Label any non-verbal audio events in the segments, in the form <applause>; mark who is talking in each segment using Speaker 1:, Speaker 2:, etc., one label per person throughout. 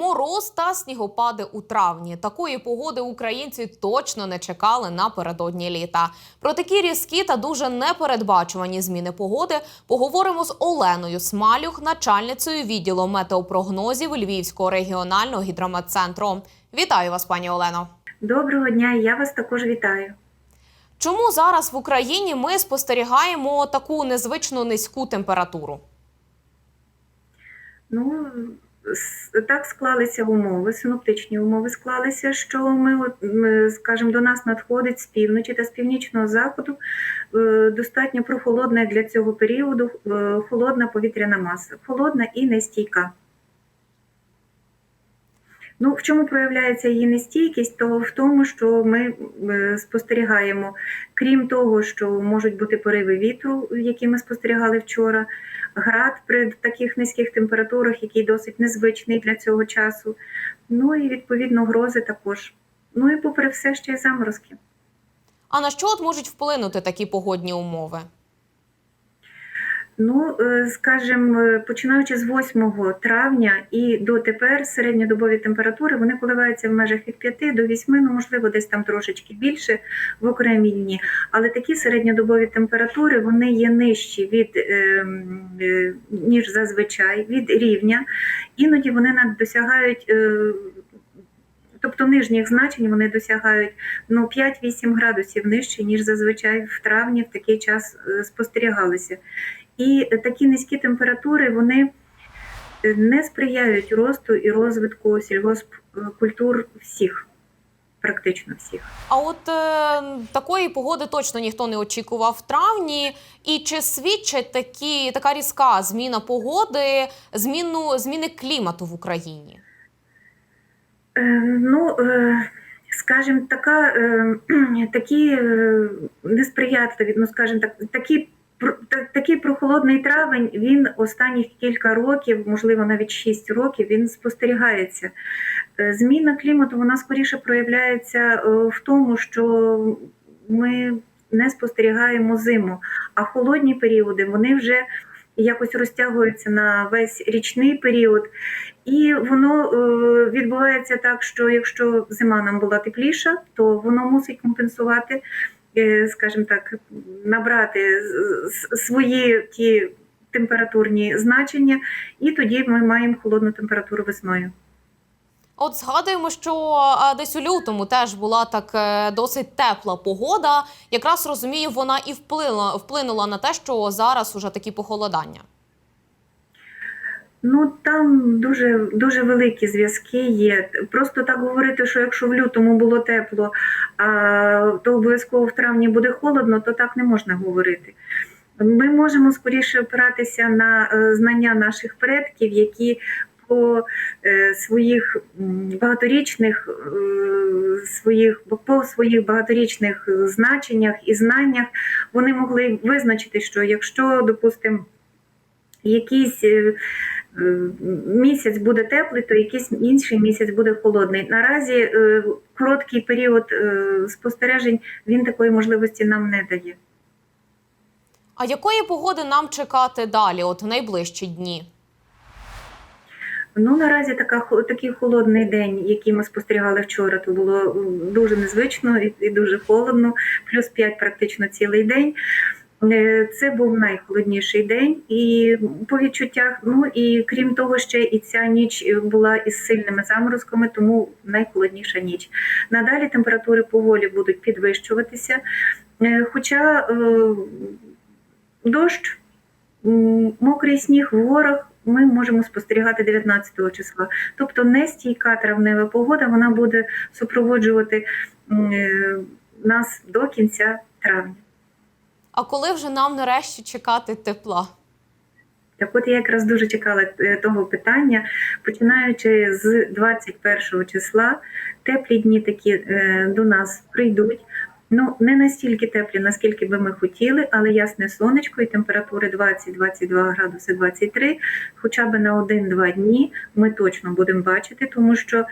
Speaker 1: Мороз та снігопади у травні. Такої погоди українці точно не чекали напередодні літа. Про такі різкі та дуже непередбачувані зміни погоди поговоримо з Оленою Смалюх, начальницею відділу метеопрогнозів Львівського регіонального гідрометцентру. Вітаю вас, пані Олено.
Speaker 2: Доброго дня, я вас також вітаю.
Speaker 1: Чому зараз в Україні ми спостерігаємо таку незвично низьку температуру?
Speaker 2: Ну так склалися умови, синоптичні умови склалися, що ми, скажімо, до нас надходить з півночі та з північного заходу е, достатньо прохолодна для цього періоду е, холодна повітряна маса, холодна і нестійка. Ну, в чому проявляється її нестійкість, то в тому, що ми е, спостерігаємо, крім того, що можуть бути пориви вітру, які ми спостерігали вчора, град при таких низьких температурах, який досить незвичний для цього часу. Ну і відповідно грози також. Ну і попри все ще й заморозки.
Speaker 1: А на що от можуть вплинути такі погодні умови?
Speaker 2: Ну, е, скажімо, е, починаючи з 8 травня і дотепер середньодобові температури вони коливаються в межах від 5 до 8, ну можливо, десь там трошечки більше в окремі дні. Але такі середньодобові температури вони є нижчі від е, м, е, ніж зазвичай від рівня. Іноді вони досягають. Тобто нижніх значень вони досягають ну, 5-8 градусів нижче, ніж зазвичай в травні в такий час спостерігалися. І такі низькі температури вони е, не сприяють росту і розвитку сільгоспкультур всіх, практично всіх.
Speaker 1: А от е, такої погоди точно ніхто не очікував в травні. І чи свідчать такі така різка зміна погоди, зміну зміни клімату в Україні?
Speaker 2: Е, Ну, е, скажімо, така, е, <clears throat> такі е, несприятливі, ну, скажімо так, такі. Такий прохолодний травень, він останніх кілька років, можливо, навіть 6 років, він спостерігається. Е, Зміна клімату вона скоріше проявляється е, в тому, що ми не спостерігаємо зиму, а холодні періоди вони вже якось розтягуються на весь річний період. І воно е, відбувається так, що якщо зима нам була тепліша, то воно мусить компенсувати, скажімо так, набрати свої ті температурні значення, і тоді ми маємо холодну температуру весною.
Speaker 1: От згадуємо, що е, десь у лютому теж була так е, досить тепла погода. Якраз розумію, вона і вплинула, вплинула на те, що зараз уже такі похолодання.
Speaker 2: Ну там дуже дуже великі зв'язки є. Просто так говорити, що якщо в лютому було тепло, а то обов'язково в травні буде холодно, то так не можна говорити. Ми можемо скоріше опиратися на е, знання наших предків, які по е, своїх багаторічних е, своїх по своїх багаторічних значеннях і знаннях вони могли визначити, що якщо, допустимо, якийсь е, місяць буде теплий, то якийсь інший місяць буде холодний. Наразі е, короткий період е, спостережень він такої можливості нам не дає.
Speaker 1: А якої погоди нам чекати далі, от в найближчі дні?
Speaker 2: Ну наразі така такий холодний день, який ми спостерігали вчора, то було дуже незвично і, і дуже холодно, плюс 5 практично цілий день. Е, Це був найхолодніший день, і по відчуттях, ну і крім того, ще і ця ніч була із сильними заморозками, тому найхолодніша ніч. Надалі температури поволі будуть підвищуватися. Е, Хоча е, дощ, мокрий сніг в горах ми можемо спостерігати 19 числа. Тобто нестійка травнева погода вона буде супроводжувати нас до кінця травня.
Speaker 1: А коли вже нам нарешті чекати тепла?
Speaker 2: Так от я якраз дуже чекала е, того питання, починаючи з 21 числа, теплі дні такі е, до нас прийдуть. Ну, не настільки теплі, наскільки би ми хотіли, але ясне сонечко і температури 20-22 градуси 23, хоча б на 1-2 дні ми точно будемо бачити, тому що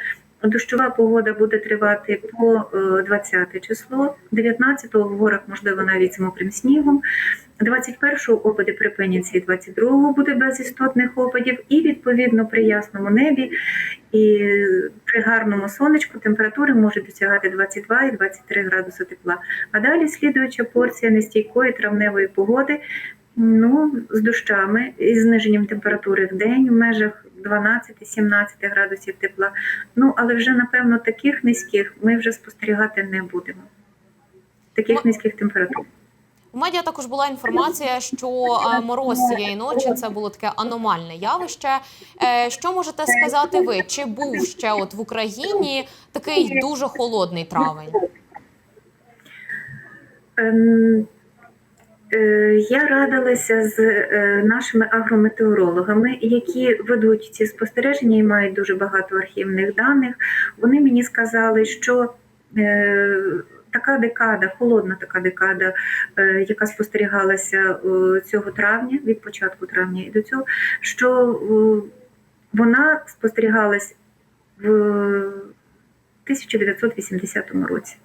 Speaker 2: Дощова погода буде тривати по е, 20 число, 19-го в горах, можливо, навіть з мокрим снігом. 21-го опади припиняться, і 22-го буде без істотних опадів, і відповідно при ясному небі і при гарному сонечку температури можуть досягати 22 і 23 градуси тепла. А далі слідуюча порція нестійкої травневої погоди, ну з дощами і зниженням температури в день в межах 12-17 градусів тепла. Ну але вже напевно таких низьких ми вже спостерігати не будемо. Таких низьких температур.
Speaker 1: У медіа також була інформація, що е, мороз цієї ночі це було таке аномальне явище. Е, Що можете сказати ви? Чи був ще от в Україні такий дуже холодний травень?
Speaker 2: Е, Я радилася з е, нашими агрометеорологами, які ведуть ці спостереження і мають дуже багато архівних даних. Вони мені сказали, що е, така декада, холодна така декада, яка спостерігалася цього травня, від початку травня і до цього, що вона спостерігалась в 1980 році.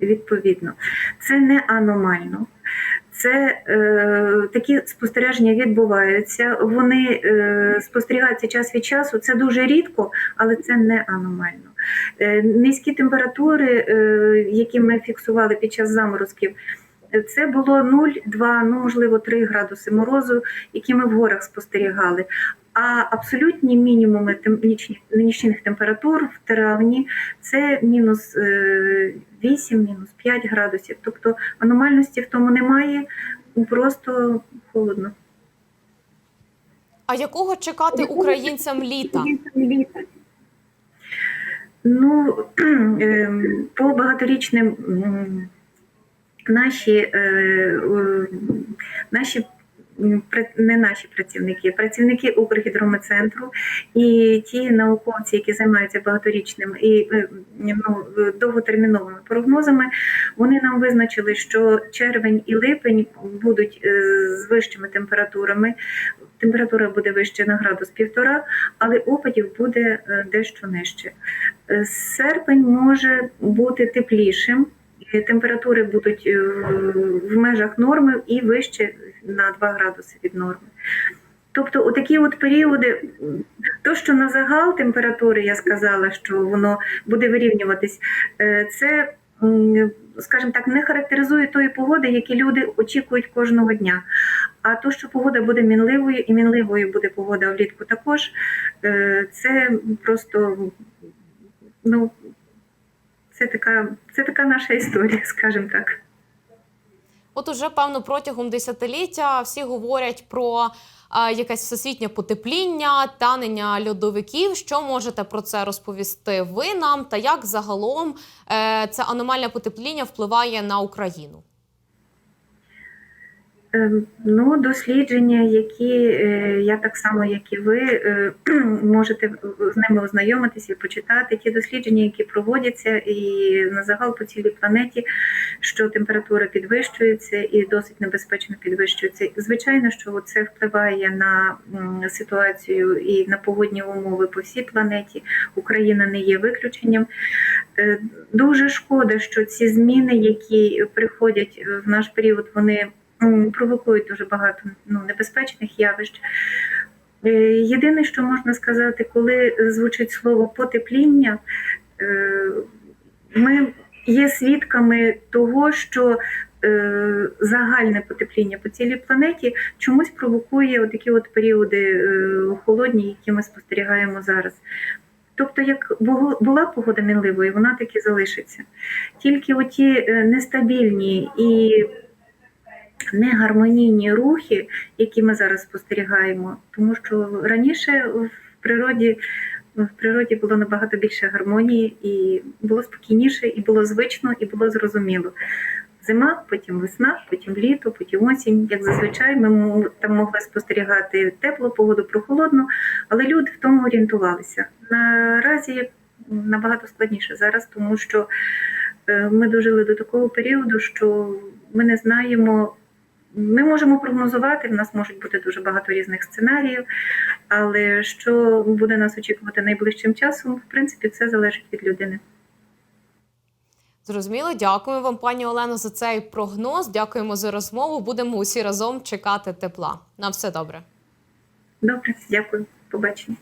Speaker 2: Відповідно, це не аномально. Це е, такі спостереження відбуваються. Вони е, спостерігаються час від часу. Це дуже рідко, але це не аномально. Е, низькі температури, е, які ми фіксували під час заморозків, це було 0, 2, ну можливо 3 градуси морозу, які ми в горах спостерігали. А абсолютні мінімуми нічних температур в травні це мінус е, 8, мінус 5 градусів. Тобто аномальності в тому немає, просто холодно.
Speaker 1: А якого чекати українцям літа?
Speaker 2: Ну, <clears throat> ем, по багаторічним наші, е, наші не наші працівники, працівники Укргідрометцентру і ті науковці, які займаються багаторічним і е, ну, довготерміновими прогнозами, вони нам визначили, що червень і липень будуть е, з вищими температурами. Температура буде вище на градус півтора, але опадів буде дещо нижче. Серпень може бути теплішим, температури будуть е, в межах норми і вище на 2 градуси від норми. Тобто, у такі от періоди, то, що на загал температури я сказала, що воно буде вирівнюватись, е, це, скажімо так, не характеризує тої погоди, які люди очікують кожного дня. А то, що погода буде мінливою, і мінливою буде погода влітку також, е, це просто ну, це така, це така наша історія, <laughs> скажімо так.
Speaker 1: От уже певно протягом десятиліття всі говорять про е, якесь всесвітнє потепління, танення льодовиків. Що можете про це розповісти ви нам? Та як загалом е, це аномальне потепління впливає на Україну?
Speaker 2: Ем, Ну, дослідження, які е, я так само, як і ви, е, <clears throat> можете з ними ознайомитися і почитати. Ті дослідження, які проводяться, і на загал по цілій планеті, що температура підвищується і досить небезпечно підвищується. Звичайно, що це впливає на ситуацію і на погодні умови по всій планеті. Україна не є виключенням. Е, Дуже шкода, що ці зміни, які приходять в наш період, вони провокують дуже багато ну, небезпечних явищ. Е, Єдине, що можна сказати, коли звучить слово потепління, е, ми є свідками того, що е, загальне потепління по цілій планеті чомусь провокує такі от періоди холодні, які ми спостерігаємо зараз. Тобто, як була погода мінливою, вона так і залишиться. Тільки оті нестабільні і негармонійні рухи, які ми зараз спостерігаємо, тому що раніше в природі. В природі було набагато більше гармонії, і було спокійніше, і було звично, і було зрозуміло. Зима, потім весна, потім літо, потім осінь. Як зазвичай, ми там могли спостерігати теплу погоду, прохолодну, але люди в тому орієнтувалися. Наразі набагато складніше зараз, тому що е, ми дожили до такого періоду, що ми не знаємо, ми можемо прогнозувати, в нас можуть бути дуже багато різних сценаріїв, але що буде нас очікувати найближчим часом, в принципі, все залежить від людини.
Speaker 1: Зрозуміло, дякую вам, пані Олено, за цей прогноз. Дякуємо за розмову. Будемо усі разом чекати тепла. На все добре.
Speaker 2: Добре, дякую, побачення.